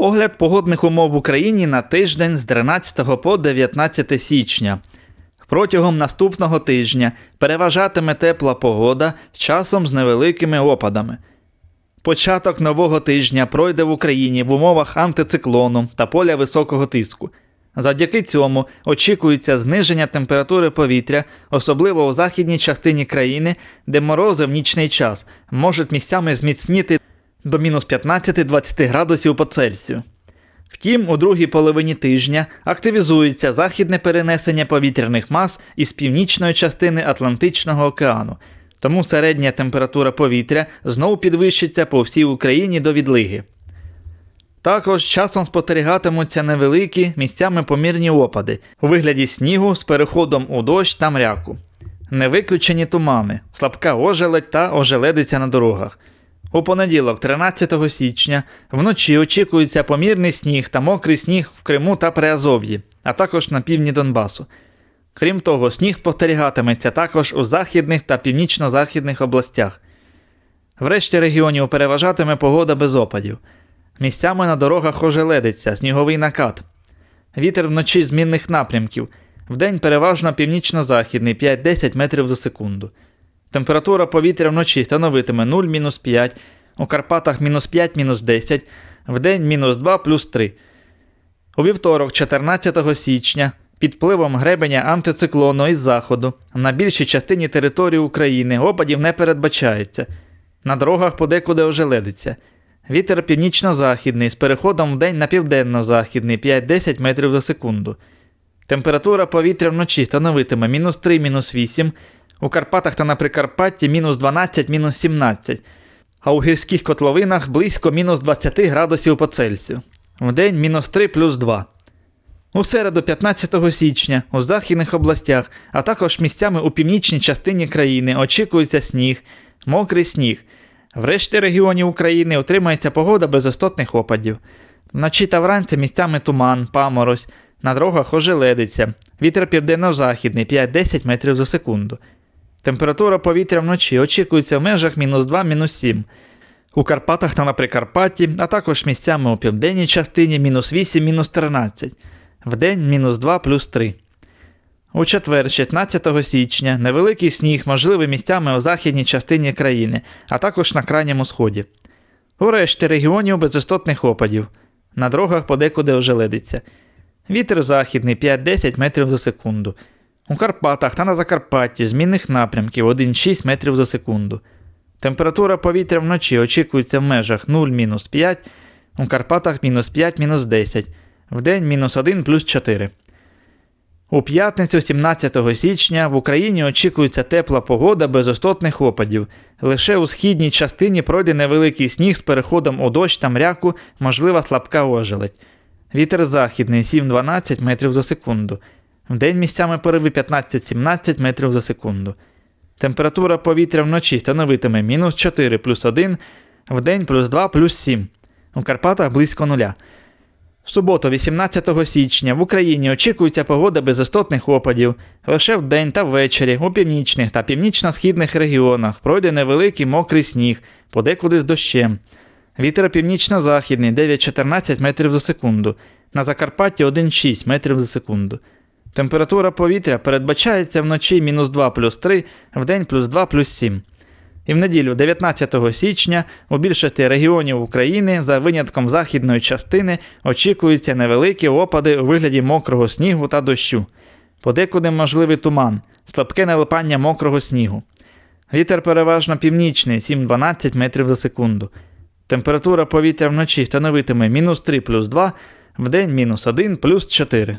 Огляд погодних умов в Україні на тиждень з 13 по 19 січня. Протягом наступного тижня переважатиме тепла погода часом з невеликими опадами. Початок нового тижня пройде в Україні в умовах антициклону та поля високого тиску. Завдяки цьому очікується зниження температури повітря, особливо у західній частині країни, де морози в нічний час можуть місцями зміцніти до мінус 15-20 градусів по Цельсію. Втім, у другій половині тижня активізується західне перенесення повітряних мас із північної частини Атлантичного океану, тому середня температура повітря знову підвищиться по всій Україні до відлиги. Також часом спостерігатимуться невеликі місцями помірні опади у вигляді снігу з переходом у дощ та мряку. Не виключені тумани, слабка ожеледь та ожеледиця на дорогах. У понеділок, 13 січня, вночі очікується помірний сніг та мокрий сніг в Криму та Приазов'ї, а також на півдні Донбасу. Крім того, сніг спостерігатиметься також у західних та північно-західних областях. Врешті регіонів переважатиме погода без опадів. Місцями на дорогах ожеледиться, сніговий накат. Вітер вночі змінних напрямків. Вдень переважно північно-західний 5-10 метрів за секунду. Температура повітря вночі становитиме 0-5, у Карпатах мінус 5-10, вдень мінус 2 плюс 3. У вівторок, 14 січня, під впливом гребеня антициклону із заходу на більшій частині території України опадів не передбачається. На дорогах подекуди ожеледиться. Вітер північно-західний з переходом вдень на південно-західний 5-10 метрів за секунду. Температура повітря вночі становитиме мінус 3, мінус 8, у Карпатах та на Прикарпатті мінус 12, мінус 17, а у гірських котловинах близько мінус 20 градусів по Цельсію. Вдень мінус 3 плюс 2. У середу 15 січня у західних областях, а також місцями у північній частині країни очікується сніг, мокрий сніг. В решті регіонів України отримається погода без істотних опадів. Вночі та вранці місцями туман, паморозь, на дорогах ожеледиться, вітер південно-західний 5-10 метрів за секунду. Температура повітря вночі очікується в межах мінус 2 мінус 7. У Карпатах та на Прикарпатті, а також місцями у південній частині мінус 8 мінус 13, вдень мінус 2 плюс 3. У четвер, 16 січня, невеликий сніг можливий місцями у західній частині країни, а також на крайньому сході. У решті регіонів без істотних опадів. На дорогах подекуди ожеледиться. Вітер західний 5-10 метрів за секунду. У Карпатах та на Закарпатті змінних напрямків 1-6 метрів за секунду. Температура повітря вночі очікується в межах 0-5, у Карпатах мінус 5-10, вдень мінус 1 плюс 4. У п'ятницю 17 січня в Україні очікується тепла погода без істотних опадів. Лише у східній частині пройде невеликий сніг з переходом у дощ та мряку, можлива слабка ожеледь. Вітер західний 7-12 метрів за секунду. Вдень місцями пориви 15-17 метрів за секунду. Температура повітря вночі становитиме мінус 4 плюс 1, вдень плюс 2 плюс 7. У Карпатах близько нуля. В суботу, 18 січня, в Україні очікується погода без істотних опадів. Лише вдень та ввечері у північних та північно-східних регіонах пройде невеликий мокрий сніг, подекуди з дощем. Вітер північно-західний 9-14 метрів за секунду. На Закарпатті 1,6 метрів за секунду. Температура повітря передбачається вночі мінус 2 плюс 3, вдень плюс 2 плюс 7. І в неділю 19 січня у більшості регіонів України за винятком західної частини очікуються невеликі опади у вигляді мокрого снігу та дощу. Подекуди можливий туман, слабке налипання мокрого снігу. Вітер переважно північний 7-12 метрів за секунду. Температура повітря вночі становитиме мінус 3 плюс 2, вдень мінус 1 плюс 4.